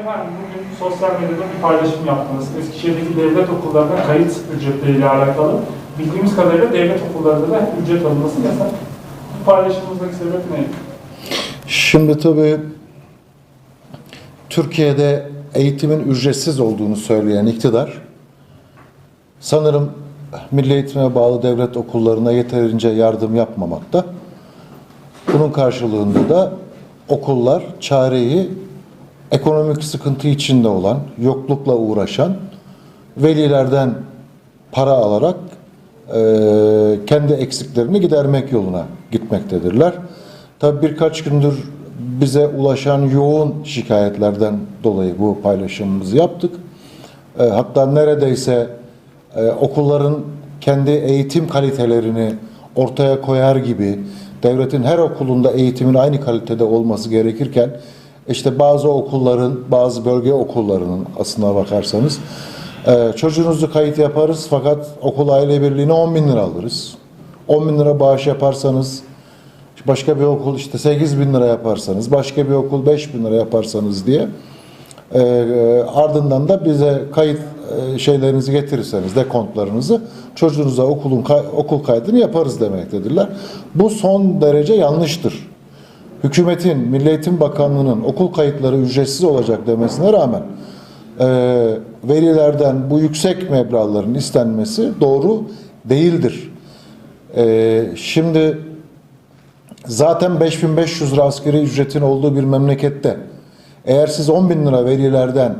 Efendim bugün sosyal medyada bir paylaşım yaptınız. Eskişehir'deki devlet okullarına kayıt ücretleriyle alakalı. Bildiğimiz kadarıyla devlet okullarında da ücret alınması yasak. Bu paylaşımınızdaki sebep ne? Şimdi tabii Türkiye'de eğitimin ücretsiz olduğunu söyleyen iktidar sanırım milli eğitime bağlı devlet okullarına yeterince yardım yapmamakta. Bunun karşılığında da okullar çareyi ekonomik sıkıntı içinde olan, yoklukla uğraşan velilerden para alarak eee, kendi eksiklerini gidermek yoluna gitmektedirler. Tabii birkaç gündür bize ulaşan yoğun şikayetlerden dolayı bu paylaşımımızı yaptık. E, hatta neredeyse e, okulların kendi eğitim kalitelerini ortaya koyar gibi devletin her okulunda eğitimin aynı kalitede olması gerekirken işte bazı okulların, bazı bölge okullarının aslına bakarsanız e, çocuğunuzu kayıt yaparız fakat okul aile birliğine 10 bin lira alırız. 10 bin lira bağış yaparsanız başka bir okul işte 8 bin lira yaparsanız, başka bir okul 5 bin lira yaparsanız diye e, e, ardından da bize kayıt e, şeylerinizi getirirseniz, dekontlarınızı çocuğunuza okulun okul kaydını yaparız demektedirler. Bu son derece yanlıştır. Hükümetin, Milli Eğitim Bakanlığı'nın okul kayıtları ücretsiz olacak demesine rağmen e, velilerden bu yüksek meblağların istenmesi doğru değildir. E, şimdi zaten 5500 lira asgari ücretin olduğu bir memlekette eğer siz 10 bin lira velilerden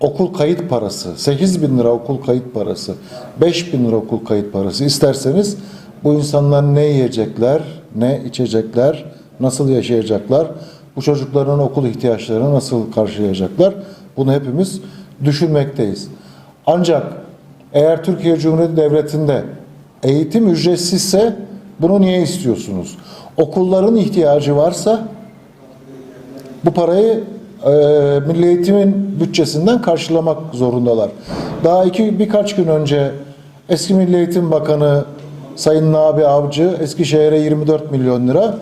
okul kayıt parası, 8 bin lira okul kayıt parası, 5 bin lira okul kayıt parası isterseniz bu insanlar ne yiyecekler, ne içecekler, nasıl yaşayacaklar, bu çocukların okul ihtiyaçlarını nasıl karşılayacaklar bunu hepimiz düşünmekteyiz. Ancak eğer Türkiye Cumhuriyeti Devleti'nde eğitim ücretsizse bunu niye istiyorsunuz? Okulların ihtiyacı varsa bu parayı e, Milli Eğitim'in bütçesinden karşılamak zorundalar. Daha iki birkaç gün önce eski Milli Eğitim Bakanı Sayın Nabi Avcı Eskişehir'e 24 milyon lira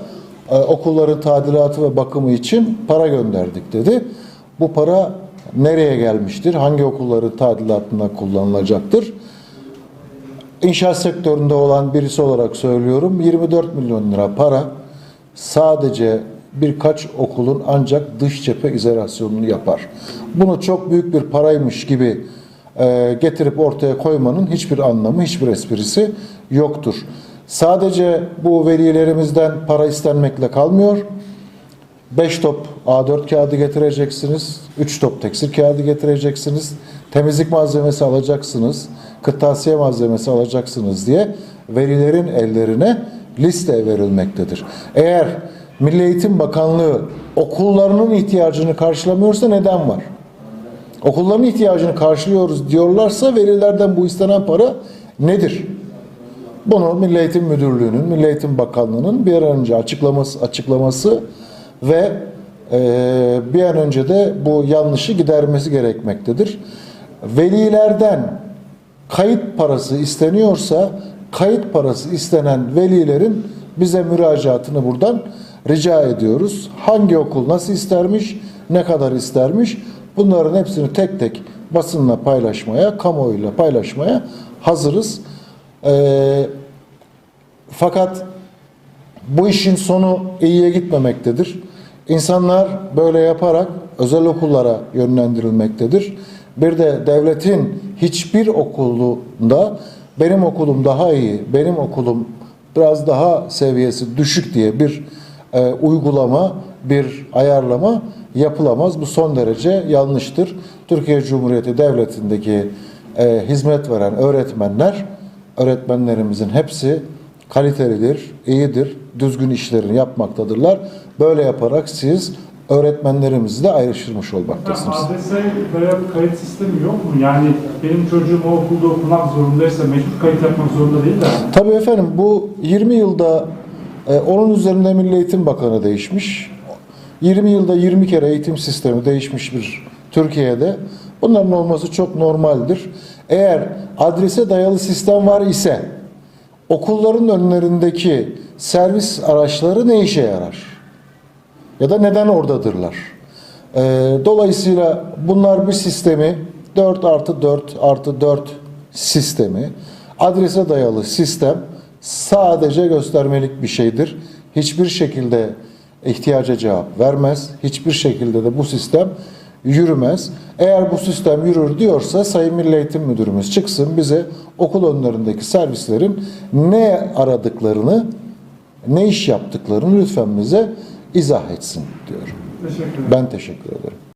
okulların tadilatı ve bakımı için para gönderdik dedi. Bu para nereye gelmiştir? Hangi okulların tadilatında kullanılacaktır? İnşaat sektöründe olan birisi olarak söylüyorum 24 milyon lira para sadece birkaç okulun ancak dış cephe izolasyonunu yapar. Bunu çok büyük bir paraymış gibi e, getirip ortaya koymanın hiçbir anlamı, hiçbir esprisi yoktur. Sadece bu velilerimizden para istenmekle kalmıyor. 5 top A4 kağıdı getireceksiniz, 3 top tekstil kağıdı getireceksiniz, temizlik malzemesi alacaksınız, kırtasiye malzemesi alacaksınız diye velilerin ellerine liste verilmektedir. Eğer Milli Eğitim Bakanlığı okullarının ihtiyacını karşılamıyorsa neden var? Okulların ihtiyacını karşılıyoruz diyorlarsa velilerden bu istenen para nedir? Bunu Milli Eğitim Müdürlüğü'nün, Milli Eğitim Bakanlığı'nın bir an önce açıklaması, açıklaması ve e, bir an önce de bu yanlışı gidermesi gerekmektedir. Velilerden kayıt parası isteniyorsa kayıt parası istenen velilerin bize müracaatını buradan rica ediyoruz. Hangi okul nasıl istermiş, ne kadar istermiş bunların hepsini tek tek basınla paylaşmaya, kamuoyuyla paylaşmaya hazırız. Ee, fakat bu işin sonu iyiye gitmemektedir. İnsanlar böyle yaparak özel okullara yönlendirilmektedir. Bir de devletin hiçbir okulunda benim okulum daha iyi, benim okulum biraz daha seviyesi düşük diye bir e, uygulama, bir ayarlama yapılamaz. Bu son derece yanlıştır. Türkiye Cumhuriyeti Devleti'ndeki e, hizmet veren öğretmenler, öğretmenlerimizin hepsi kalitelidir, iyidir, düzgün işlerini yapmaktadırlar. Böyle yaparak siz öğretmenlerimizle ayrıştırmış olmaktasınız. ADS veya bir kayıt sistemi yok mu? Yani benim çocuğum o okulda okumak zorundaysa mecbur kayıt yapmak zorunda değil de. Tabii efendim bu 20 yılda e, onun üzerinde Milli Eğitim Bakanı değişmiş. 20 yılda 20 kere eğitim sistemi değişmiş bir Türkiye'de. Bunların olması çok normaldir. Eğer adrese dayalı sistem var ise okulların önlerindeki servis araçları ne işe yarar? Ya da neden oradadırlar? Ee, dolayısıyla bunlar bir sistemi 4 artı 4 artı 4 sistemi adrese dayalı sistem sadece göstermelik bir şeydir. Hiçbir şekilde ihtiyaca cevap vermez. Hiçbir şekilde de bu sistem yürümez. Eğer bu sistem yürür diyorsa Sayın Milli Eğitim Müdürümüz çıksın bize okul önlerindeki servislerin ne aradıklarını, ne iş yaptıklarını lütfen bize izah etsin diyorum. Teşekkür ederim. Ben teşekkür ederim.